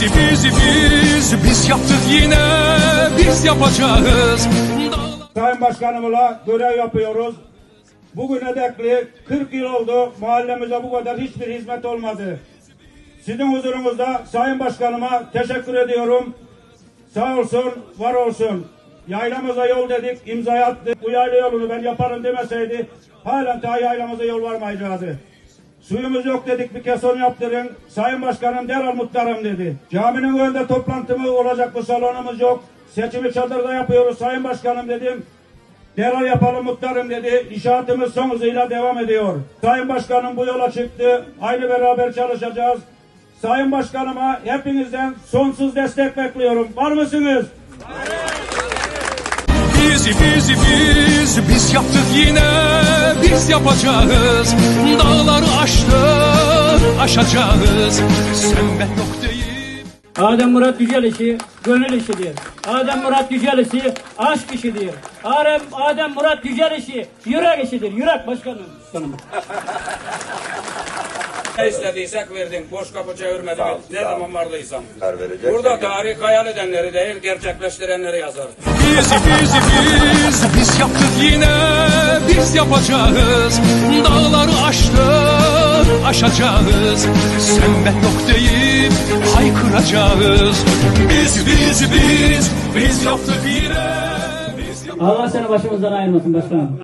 Biz biz biz biz yaptık yine biz yapacağız. Sayın Başkanımla görev yapıyoruz. Bugüne dekli 40 yıl oldu mahallemize bu kadar hiçbir hizmet olmadı. Sizin huzurunuzda Sayın Başkanıma teşekkür ediyorum. Sağ olsun, var olsun. Yaylamıza yol dedik, imza attık. Bu yayla yolunu ben yaparım demeseydi halen ta yaylamıza yol varmayacaktı. Suyumuz yok dedik bir keson yaptırın. Sayın Başkanım derhal muhtarım dedi. Caminin önünde toplantımız olacak bu salonumuz yok. Seçimi çadırda yapıyoruz Sayın Başkanım dedim. Derhal yapalım muhtarım dedi. İnşaatımız son hızıyla devam ediyor. Sayın Başkanım bu yola çıktı. Aynı beraber çalışacağız. Sayın Başkanıma hepinizden sonsuz destek bekliyorum. Var mısınız? Biz biz biz biz yaptık yine biz yapacağız. Dağları aştık aşacağız. Sen ben yok deyip Adem Murat Yücel işi gönül işidir. Adem Murat Yücel işi aşk işidir. Adem, Adem Murat Yücel işi yürek işidir. Yürek başkanım. Başkanım. Ne istediysek verdik. Boş kapı çevirmedik. Ne zaman vardıysam. verecek. Burada tarih hayal edenleri değil, gerçekleştirenleri yazar. Biz biz biz biz yaptık yine biz yapacağız. Dağları aştık aşacağız. Sen ben yok deyip haykıracağız. Biz biz biz biz yaptık yine biz yapacağız. Allah seni başımızdan ayırmasın başkanım.